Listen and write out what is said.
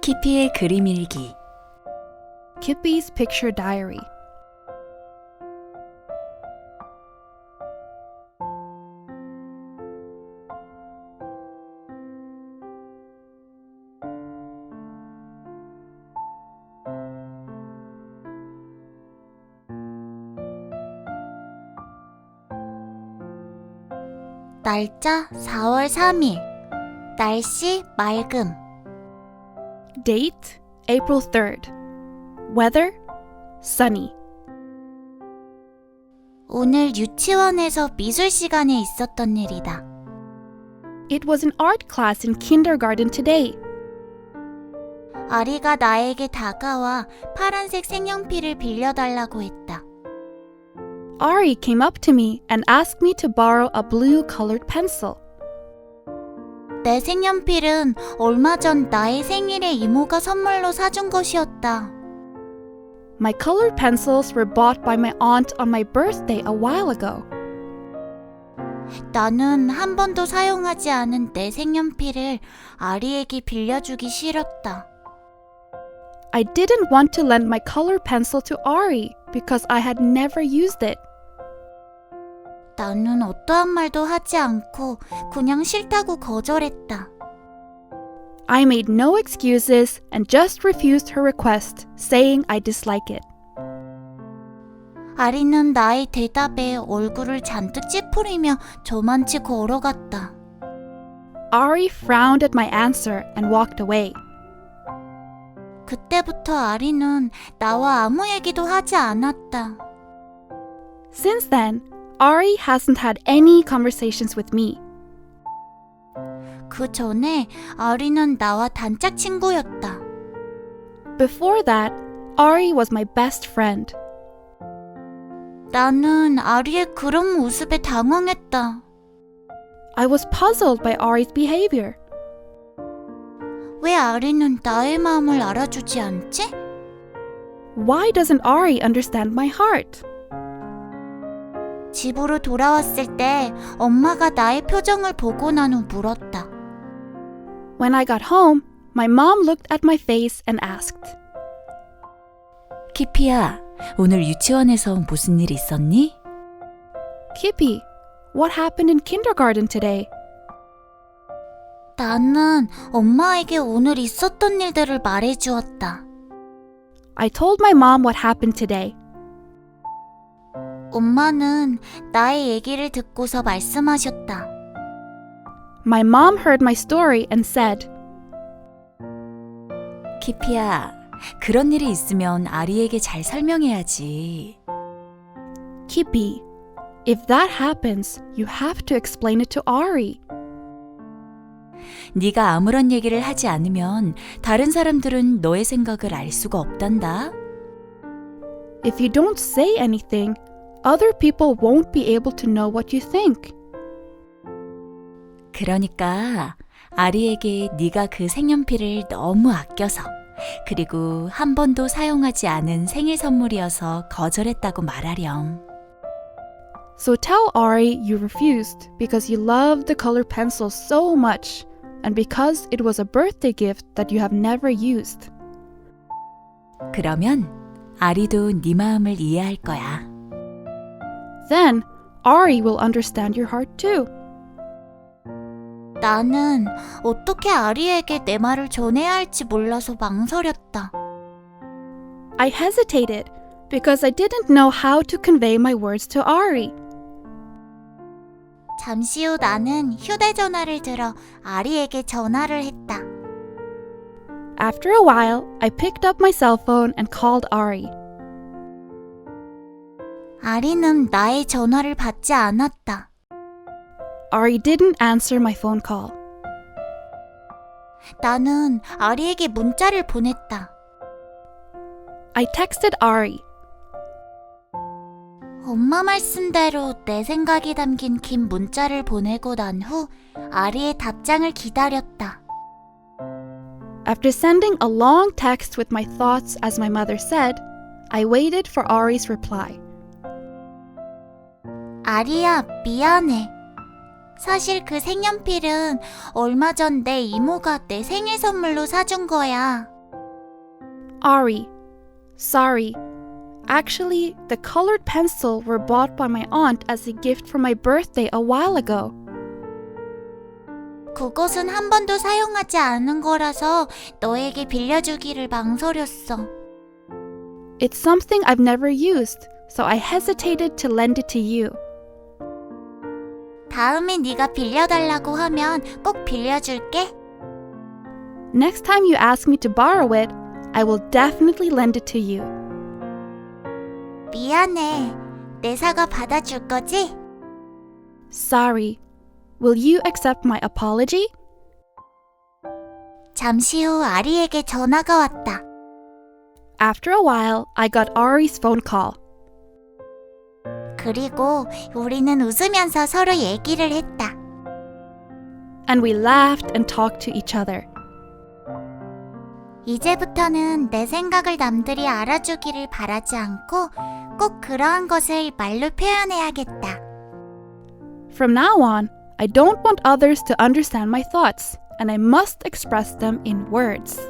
키피의 그림 일기 Kippy's Picture Diary. 날짜 4월 3일. 날씨 맑음. Date April 3rd. Weather sunny. 오늘 유치원에서 미술 시간에 있었던 일이다. It was an art class in kindergarten today. 아리가 나에게 다가와 파란색 색연필을 빌려달라고 했다. Ari came up to me and asked me to borrow a blue colored pencil. 내 색연필은 얼마 전 나의 생일에 이모가 선물로 사준 것이었다. My colored pencils were bought by my aunt on my birthday a while ago. 나는 한 번도 사용하지 않은 내 색연필을 아리에게 빌려주기 싫었다. I didn't want to lend my colored pencil to Ari because I had never used it. 나는 어떠한 말도 하지 않고 그냥 싫다고 거절했다. I made no excuses and just refused her request, saying I dislike it. 아리는 나의 대답에 얼굴을 잔뜩 찌푸리며 저만치 걸어갔다. Ari frowned at my answer and walked away. 그때부터 아리는 나와 아무 얘기도 하지 않았다. Since then, Ari hasn't had any conversations with me. 그 전에 아리는 나와 단짝 친구였다. Before that, Ari was my best friend. 나는 아리의 그런 모습에 당황했다. I was puzzled by Ari's behavior. 왜 아리는 나의 마음을 알아주지 않지? Why doesn't Ari understand my heart? 집으로 돌아왔을 때 엄마가 나의 표정을 보고 난 후 물었다. When I got home, my mom looked at my face and asked, 키피야 오늘 유치원에서 무슨 일 있었니? Kippy, what happened in kindergarten today? 나는 엄마에게 오늘 있었던 일들을 말해 주었다. I told my mom what happened today. 엄마는 나의 얘기를 듣고서 말씀하셨다. My mom heard my story and said, 키피야 그런 일이 있으면 아리에게 잘 설명해야지. Kippy, if that happens, you have to explain it to Ari. 네가 아무런 얘기를 하지 않으면 다른 사람들은 너의 생각을 알 수가 없단다. If you don't say anything, other people won't be able to know what you think. 그러니까 아리에게 네가 그 색연필을 너무 아껴서 그리고 한 번도 사용하지 않은 생일 선물이어서 거절했다고 말하렴. So tell Ari you refused because you loved the colored pencil so much and because it was a birthday gift that you have never used. 그러면 아리도 네 마음을 이해할 거야. Then Ari will understand your heart too. 나는 어떻게 아리에게 내 말을 전해야 할지 몰라서 망설였다. I hesitated because I didn't know how to convey my words to Ari. 잠시 후 나는 휴대전화를 들어 아리에게 전화를 했다. After a while, I picked up my cell phone and called Ari. 아리는 나의 전화를 받지 않았다. Ari didn't answer my phone call. 나는 아리에게 문자를 보냈다. I texted Ari. 엄마 말씀대로 내 생각이 담긴 긴 문자를 보내고 난 후 아리의 답장을 기다렸다. After sending a long text with my thoughts as my mother said, I waited for Ari's reply. 아리야, 미안해. 사실 그 색연필은 얼마 전 내 이모가 내 생일 선물로 사준 거야. Ari, sorry. Actually, the colored pencil were bought by my aunt as a gift for my birthday a while ago. 그것은 한 번도 사용하지 않은 거라서 너에게 빌려주기를 망설였어. It's something I've never used, so I hesitated to lend it to you. 다음에 네가 빌려달라고 하면 꼭 빌려줄게. Next time you ask me to borrow it, I will definitely lend it to you. 미안해. 내 사과 받아줄 거지? Sorry. Will you accept my apology? 잠시 후 아리에게 전화가 왔다. After a while, I got Ari's phone call. 그리고 우리는 웃으면서 서로 얘기를 했다. and we laughed and talked to each other. 이제부터는 내 생각을 남들이 알아주기를 바라지 않고 꼭 그러한 것을 말로 표현해야겠다. From now on, I don't want others to understand my thoughts, and I must express them in words.